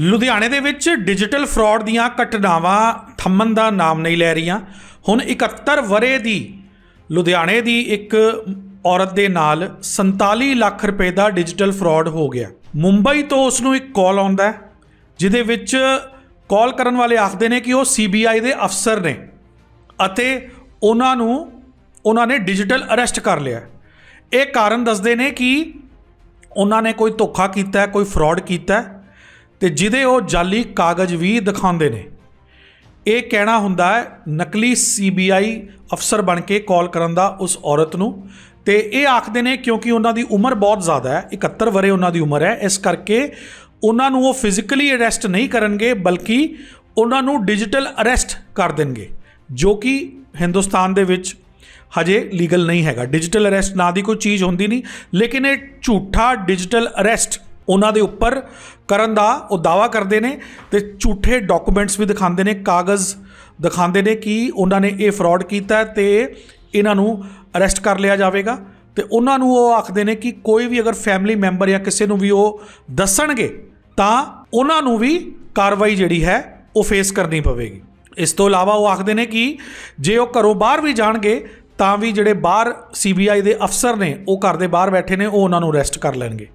ਲੁਧਿਆਣੇ ਦੇ ਵਿੱਚ ਡਿਜੀਟਲ ਫਰਾਡ ਦੀਆਂ ਘਟਨਾਵਾਂ ਥੰਮਣ ਦਾ ਨਾਮ ਨਹੀਂ ਲੈ ਰਹੀਆਂ। ਹੁਣ 71 ਵਰੇ ਦੀ ਲੁਧਿਆਣੇ ਦੀ ਇੱਕ ਔਰਤ ਦੇ ਨਾਲ 47 ਲੱਖ ਰੁਪਏ ਦਾ ਡਿਜੀਟਲ ਫਰਾਡ ਹੋ ਗਿਆ। ਮੁੰਬਈ ਤੋਂ ਉਸ ਨੂੰ ਇੱਕ ਕਾਲ ਆਉਂਦਾ ਹੈ, ਜਿਹਦੇ ਵਿੱਚ ਕਾਲ ਕਰਨ ਵਾਲੇ ਆਖਦੇ ਨੇ ਕਿ ਉਹ ਸੀਬੀਆਈ ਦੇ ਅਫਸਰ ਨੇ ਅਤੇ ਉਹਨਾਂ ਨੂੰ, ਉਹਨਾਂ ਨੇ ਡਿਜੀਟਲ ਅਰੈਸਟ ਕਰ ਲਿਆ ਇਹ ਕਾਰਨ ਦੱਸਦੇ ਨੇ ਕਿ ਉਹਨਾਂ ਨੇ ਕੋਈ ਧੋਖਾ ਕੀਤਾ ਹੈ, ਕੋਈ ਫਰਾਡ ਕੀਤਾ ਹੈ। ਤੇ ਜਿਹਦੇ ਉਹ ਜਾਲੀ ਕਾਗਜ਼ ਵੀ ਦਿਖਾਉਂਦੇ ਨੇ। ਇਹ ਕਹਿਣਾ ਹੁੰਦਾ ਹੈ, ਨਕਲੀ ਸੀਬੀਆਈ ਅਫਸਰ ਬਣ ਕੇ ਕਾਲ ਕਰਨ ਦਾ ਉਸ ਔਰਤ ਨੂੰ। ਤੇ ਇਹ ਆਖਦੇ ਨੇ ਕਿਉਂਕਿ ਉਹਨਾਂ ਦੀ ਉਮਰ ਬਹੁਤ ਜ਼ਿਆਦਾ ਹੈ 71 ਵਰੇ ਉਹਨਾਂ ਦੀ ਉਮਰ ਹੈ, ਇਸ ਕਰਕੇ ਉਹਨਾਂ ਨੂੰ ਉਹ ਫਿਜ਼ੀਕਲੀ ਅਰੈਸਟ ਨਹੀਂ ਕਰਨਗੇ, ਬਲਕਿ ਉਹਨਾਂ ਨੂੰ ਡਿਜੀਟਲ ਅਰੈਸਟ ਕਰ ਦੇਣਗੇ, ਜੋ ਕਿ ਹਿੰਦੁਸਤਾਨ ਦੇ ਵਿੱਚ ਹਜੇ ਲੀਗਲ ਨਹੀਂ ਹੈਗਾ। ਡਿਜੀਟਲ ਅਰੈਸਟ ਨਾਂ ਦੀ ਕੋਈ ਚੀਜ਼ ਹੁੰਦੀ ਨਹੀਂ, ਲੇਕਿਨ ਇਹ ਝੂਠਾ ਡਿਜੀਟਲ ਅਰੈਸਟ ਉਹਨਾਂ ਦੇ ਉੱਪਰ ਕਰਨ ਦਾ ਉਹ ਦਾਵਾ ਕਰਦੇ ਨੇ ਤੇ ਝੂਠੇ ਡਾਕੂਮੈਂਟਸ ਵੀ ਦਿਖਾਉਂਦੇ ਨੇ, ਕਾਗਜ਼ ਦਿਖਾਉਂਦੇ ਨੇ ਕਿ ਉਹਨਾਂ ਨੇ ਇਹ ਫਰਾਡ ਕੀਤਾ ਹੈ ਤੇ ਇਹਨਾਂ ਨੂੰ ਅਰੈਸਟ ਕਰ ਲਿਆ ਜਾਵੇਗਾ। ਤੇ ਉਹਨਾਂ ਨੂੰ ਉਹ ਆਖਦੇ ਨੇ ਕਿ ਕੋਈ ਵੀ ਅਗਰ ਫੈਮਿਲੀ ਮੈਂਬਰ ਜਾਂ ਕਿਸੇ ਨੂੰ ਵੀ ਉਹ ਦੱਸਣਗੇ, ਤਾਂ ਉਹਨਾਂ ਨੂੰ ਵੀ ਕਾਰਵਾਈ ਜਿਹੜੀ ਹੈ ਉਹ ਫੇਸ ਕਰਨੀ ਪਵੇਗੀ। ਇਸ ਤੋਂ ਇਲਾਵਾ ਉਹ ਆਖਦੇ ਨੇ ਕਿ ਜੇ ਉਹ ਘਰੋਂ ਬਾਹਰ ਵੀ ਜਾਣਗੇ, ਤਾਂ ਵੀ ਜਿਹੜੇ ਬਾਹਰ ਸੀਬੀਆਈ ਦੇ ਅਫਸਰ ਨੇ, ਉਹ ਘਰ ਦੇ ਬਾਹਰ ਬੈਠੇ ਨੇ, ਉਹ ਉਹਨਾਂ ਨੂੰ ਅਰੈਸਟ ਕਰ ਲੈਣਗੇ।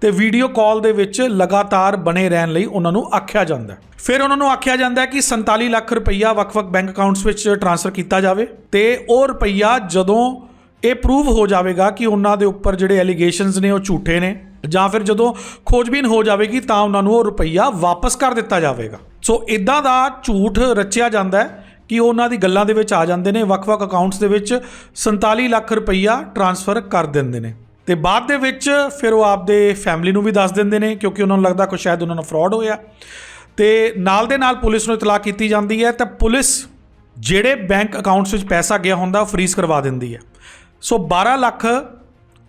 ਤੇ ਵੀਡੀਓ ਕਾਲ ਦੇ ਵਿੱਚ ਲਗਾਤਾਰ ਬਣੇ ਰਹਿਣ ਲਈ ਉਹਨਾਂ ਨੂੰ ਆਖਿਆ ਜਾਂਦਾ ਫਿਰ ਉਹਨਾਂ ਨੂੰ ਆਖਿਆ ਜਾਂਦਾ ਕਿ 47 ਲੱਖ ਰੁਪਈਆ ਵੱਖ-ਵੱਖ ਬੈਂਕ ਅਕਾਊਂਟਸ ਵਿੱਚ ਟ੍ਰਾਂਸਫਰ ਕੀਤਾ ਜਾਵੇ ਤੇ ਉਹ ਰੁਪਈਆ ਜਦੋਂ ਇਹ ਪ੍ਰੂਵ ਹੋ ਜਾਵੇਗਾ ਕਿ ਉਹਨਾਂ ਦੇ ਉੱਪਰ ਜਿਹੜੇ ਐਲੀਗੇਸ਼ਨਸ ਨੇ ਉਹ ਝੂਠੇ ਨੇ ਜਾਂ ਫਿਰ ਜਦੋਂ ਖੋਜਬੀਨ ਹੋ ਜਾਵੇਗੀ ਤਾਂ ਉਹਨਾਂ ਨੂੰ ਉਹ ਰੁਪਈਆ ਵਾਪਸ ਕਰ ਦਿੱਤਾ ਜਾਵੇਗਾ। ਸੋ ਇਦਾਂ ਦਾ ਝੂਠ ਰਚਿਆ ਜਾਂਦਾ ਹੈ ਕਿ ਉਹ ਉਹਨਾਂ ਦੀ ਗੱਲਾਂ ਦੇ ਵਿੱਚ ਆ ਜਾਂਦੇ ਨੇ, ਵੱਖ-ਵੱਖ ਅਕਾਊਂਟਸ ਦੇ ਵਿੱਚ 47 ਲੱਖ ਰੁਪਈਆ ਟ੍ਰਾਂਸਫਰ ਕਰ ਦਿੰਦੇ ਨੇ। ਤੇ ਬਾਅਦ ਦੇ ਵਿੱਚ ਫਿਰ ਉਹ ਆਪਦੇ ਫੈਮਿਲੀ ਨੂੰ ਵੀ ਦੱਸ ਦਿੰਦੇ ਨੇ ਕਿਉਂਕਿ ਉਹਨਾਂ ਨੂੰ ਲੱਗਦਾ ਕਿ ਸ਼ਾਇਦ ਉਹਨਾਂ ਨਾਲ ਫਰਾਡ ਹੋਇਆ। ਤੇ ਨਾਲ ਦੇ ਨਾਲ ਪੁਲਿਸ ਨੂੰ ਇਤਲਾਹ ਕੀਤੀ ਜਾਂਦੀ ਹੈ ਤਾਂ ਪੁਲਿਸ ਜਿਹੜੇ ਬੈਂਕ ਅਕਾਊਂਟਸ ਵਿੱਚ ਪੈਸਾ ਗਿਆ ਹੁੰਦਾ ਉਹ ਫ੍ਰੀਜ਼ ਕਰਵਾ ਦਿੰਦੀ ਹੈ। ਸੋ 12 ਲੱਖ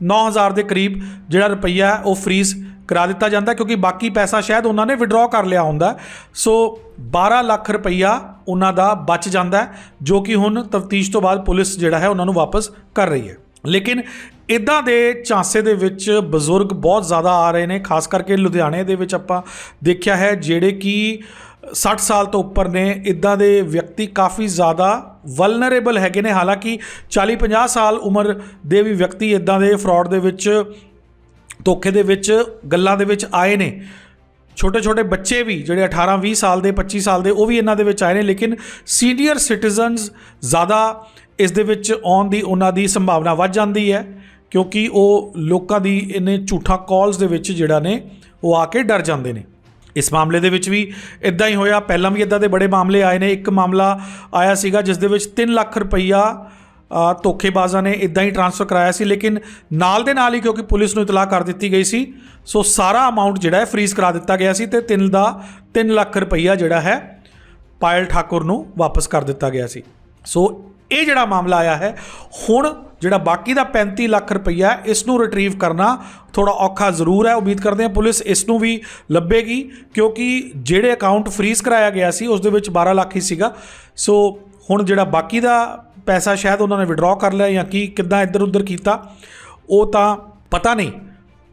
9000 ਦੇ ਕਰੀਬ ਜਿਹੜਾ ਰੁਪਈਆ ਉਹ ਫ੍ਰੀਜ਼ ਕਰਾ ਦਿੱਤਾ ਜਾਂਦਾ ਕਿਉਂਕਿ ਬਾਕੀ ਪੈਸਾ ਸ਼ਾਇਦ ਉਹਨਾਂ ਨੇ ਵਿਡਰਾਅ ਕਰ ਲਿਆ ਹੁੰਦਾ। ਸੋ 12 ਲੱਖ ਰੁਪਈਆ ਉਹਨਾਂ ਦਾ ਬਚ ਜਾਂਦਾ ਜੋ ਕਿ ਹੁਣ ਤਫਤੀਸ਼ ਤੋਂ ਬਾਅਦ ਪੁਲਿਸ ਜਿਹੜਾ ਹੈ ਉਹਨਾਂ ਨੂੰ ਵਾਪਸ ਕਰ ਰਹੀ ਹੈ। ਲੇਕਿਨ ਇਦਾਂ ਦੇ ਝਾਂਸੇ ਦੇ ਵਿੱਚ ਬਜ਼ੁਰਗ ਬਹੁਤ ਜ਼ਿਆਦਾ ਆ ਰਹੇ ਨੇ, ਖਾਸ ਕਰਕੇ ਲੁਧਿਆਣੇ ਦੇ ਵਿੱਚ ਆਪਾਂ ਦੇਖਿਆ ਹੈ ਜਿਹੜੇ ਕਿ 60 ਸਾਲ ਤੋਂ ਉੱਪਰ ਨੇ, ਇਦਾਂ ਦੇ ਵਿਅਕਤੀ ਕਾਫੀ ਜ਼ਿਆਦਾ ਵਲਨਰੇਬਲ ਹੈਗੇ ਨੇ। ਹਾਲਾਂਕਿ 40 50 ਸਾਲ ਉਮਰ ਦੇ ਵੀ ਵਿਅਕਤੀ ਇਦਾਂ ਦੇ ਫਰਾਡ ਦੇ ਵਿੱਚ, ਧੋਖੇ ਦੇ ਵਿੱਚ, ਗੱਲਾਂ ਦੇ ਵਿੱਚ ਆਏ ਨੇ। ਛੋਟੇ ਛੋਟੇ ਬੱਚੇ ਵੀ ਜਿਹੜੇ 18 20 ਸਾਲ ਦੇ 25 ਸਾਲ ਦੇ, ਉਹ ਵੀ ਇਹਨਾਂ ਦੇ ਵਿੱਚ ਆਏ ਨੇ, ਲੇਕਿਨ ਸੀਨੀਅਰ ਸਿਟੀਜ਼ਨਸ ਜ਼ਿਆਦਾ ਇਸ ਦੇ ਵਿੱਚ ਆਉਣ ਦੀ ਉਹਨਾਂ ਦੀ ਸੰਭਾਵਨਾ ਵੱਧ ਜਾਂਦੀ ਹੈ, ਕਿਉਂਕਿ ਉਹ ਲੋਕਾਂ ਦੀ ਇਹਨੇ ਝੂਠਾ ਕਾਲਸ ਦੇ ਵਿੱਚ ਜਿਹੜਾ ਨੇ, ਉਹ ਆ ਕੇ ਡਰ ਜਾਂਦੇ ਨੇ। ਇਸ ਮਾਮਲੇ ਦੇ ਵਿੱਚ ਵੀ ਇਦਾਂ ਹੀ ਹੋਇਆ, ਪਹਿਲਾਂ ਵੀ ਇਦਾਂ ਦੇ ਬੜੇ ਮਾਮਲੇ ਆਏ ਨੇ। ਇੱਕ ਮਾਮਲਾ ਆਇਆ ਸੀਗਾ ਜਿਸ ਦੇ ਵਿੱਚ 3 ਲੱਖ ਰੁਪਈਆ ਧੋਖੇਬਾਜ਼ਾਂ ਨੇ ਇਦਾਂ ਹੀ ਟ੍ਰਾਂਸਫਰ ਕਰਾਇਆ ਸੀ, ਲੇਕਿਨ ਨਾਲ ਦੇ ਨਾਲ ਹੀ ਕਿਉਂਕਿ ਪੁਲਿਸ ਨੂੰ ਇਤਲਾਹ ਕਰ ਦਿੱਤੀ ਗਈ ਸੀ, ਸੋ ਸਾਰਾ ਅਮਾਉਂਟ ਜਿਹੜਾ ਹੈ ਫ੍ਰੀਜ਼ ਕਰਾ ਦਿੱਤਾ ਗਿਆ ਸੀ ਤੇ 3 ਦਾ 3 ਲੱਖ ਰੁਪਈਆ ਜਿਹੜਾ ਹੈ ਪਾਇਲ ਠਾਕੁਰ ਨੂੰ ਵਾਪਸ ਕਰ ਦਿੱਤਾ ਗਿਆ ਸੀ। ਸੋ ਇਹ ਜਿਹੜਾ ਮਾਮਲਾ ਆਇਆ ਹੈ, ਹੁਣ ਜਿਹੜਾ ਬਾਕੀ ਦਾ 35 ਲੱਖ ਰੁਪਈਆ ਇਸ ਨੂੰ ਰਿਟਰੀਵ ਕਰਨਾ ਥੋੜਾ ਔਖਾ ਜ਼ਰੂਰ ਹੈ। ਉਮੀਦ ਕਰਦੇ ਹਾਂ ਪੁਲਿਸ ਇਸ ਨੂੰ ਵੀ ਲੱਭੇਗੀ, ਕਿਉਂਕਿ ਜਿਹੜੇ ਅਕਾਊਂਟ ਫ੍ਰੀਜ਼ ਕਰਾਇਆ ਗਿਆ ਸੀ, ਉਸ ਦੇ ਵਿੱਚ 12 ਲੱਖ ਹੀ ਸੀਗਾ। ਸੋ ਹੁਣ ਜਿਹੜਾ ਬਾਕੀ ਦਾ ਪੈਸਾ ਸ਼ਾਇਦ ਉਹਨਾਂ ਨੇ ਵਿਡਰਾਅ ਕਰ ਲਿਆ ਜਾਂ ਕੀ, ਕਿੱਦਾਂ ਇੱਧਰ ਉੱਧਰ ਕੀਤਾ, ਉਹ ਤਾਂ ਪਤਾ ਨਹੀਂ।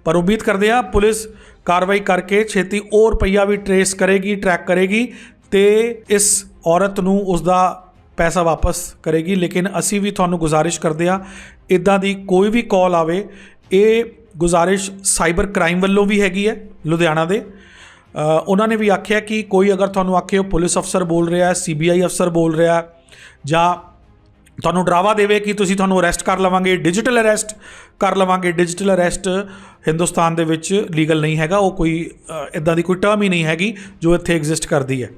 ਪਰ ਉਮੀਦ ਕਰਦੇ ਹਾਂ ਪੁਲਿਸ ਕਾਰਵਾਈ ਕਰਕੇ ਛੇਤੀ ਉਹ ਰੁਪਈਆ ਵੀ ਟਰੇਸ ਕਰੇਗੀ ਟਰੈਕ ਕਰੇਗੀ ਤੇ ਇਸ ਔਰਤ ਨੂੰ ਉਸ ਦਾ ਪੈਸਾ ਵਾਪਸ ਕਰੇਗੀ। ਲੇਕਿਨ ਅਸੀਂ ਵੀ ਤੁਹਾਨੂੰ ਗੁਜ਼ਾਰਿਸ਼ ਕਰਦੇ ਹਾਂ, ਇਦਾਂ ਦੀ ਕੋਈ ਵੀ ਕਾਲ ਆਵੇ, ਇਹ ਗੁਜ਼ਾਰਿਸ਼ ਸਾਈਬਰ ਕ੍ਰਾਈਮ ਵੱਲੋਂ ਵੀ ਹੈਗੀ ਹੈ ਲੁਧਿਆਣਾ ਦੇ। ਉਹਨਾਂ ਨੇ ਵੀ ਆਖਿਆ ਕਿ ਕੋਈ ਅਗਰ ਤੁਹਾਨੂੰ ਆਖੇ ਉਹ ਪੁਲਿਸ ਅਫਸਰ ਬੋਲ ਰਿਹਾ ਹੈ ਸੀਬੀਆਈ ਅਫਸਰ ਬੋਲ ਰਿਹਾ ਜਾਂ ਤੁਹਾਨੂੰ ਡਰਾਵਾ ਦੇਵੇ ਕਿ ਤੁਸੀਂ ਤੁਹਾਨੂੰ ਅਰੈਸਟ ਕਰ ਲਵਾਂਗੇ ਡਿਜੀਟਲ ਅਰੈਸਟ ਕਰ ਲਵਾਂਗੇ। ਡਿਜੀਟਲ ਅਰੈਸਟ ਹਿੰਦੁਸਤਾਨ ਦੇ ਵਿੱਚ ਲੀਗਲ ਨਹੀਂ ਹੈਗਾ, ਉਹ ਕੋਈ ਇਦਾਂ ਦੀ ਕੋਈ ਟਰਮ ਹੀ ਨਹੀਂ ਹੈਗੀ ਜੋ ਇੱਥੇ ਐਗਜ਼ਿਸਟ ਕਰਦੀ ਹੈ।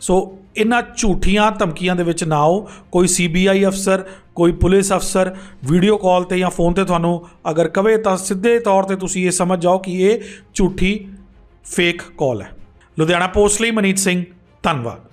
ਸੋ ਇਹਨਾਂ ਝੂਠੀਆਂ ਧਮਕੀਆਂ ਦੇ ਵਿੱਚ ਨਾ ਆਓ। ਕੋਈ ਸੀਬੀਆਈ ਅਫਸਰ, ਕੋਈ ਪੁਲਿਸ ਅਫਸਰ ਵੀਡੀਓ ਕਾਲ ਤੇ ਜਾਂ ਫੋਨ ਤੇ ਤੁਹਾਨੂੰ ਅਗਰ ਕਵੇ ਤਾਂ ਸਿੱਧੇ ਤੌਰ ਤੇ ਤੁਸੀਂ ਇਹ ਸਮਝ ਜਾਓ ਕਿ ਇਹ ਝੂਠੀ ਫੇਕ ਕਾਲ ਹੈ। ਲੁਧਿਆਣਾ ਪੋਸਟ ਲਈ ਮਨੀਤ ਸਿੰਘ, ਧੰਨਵਾਦ।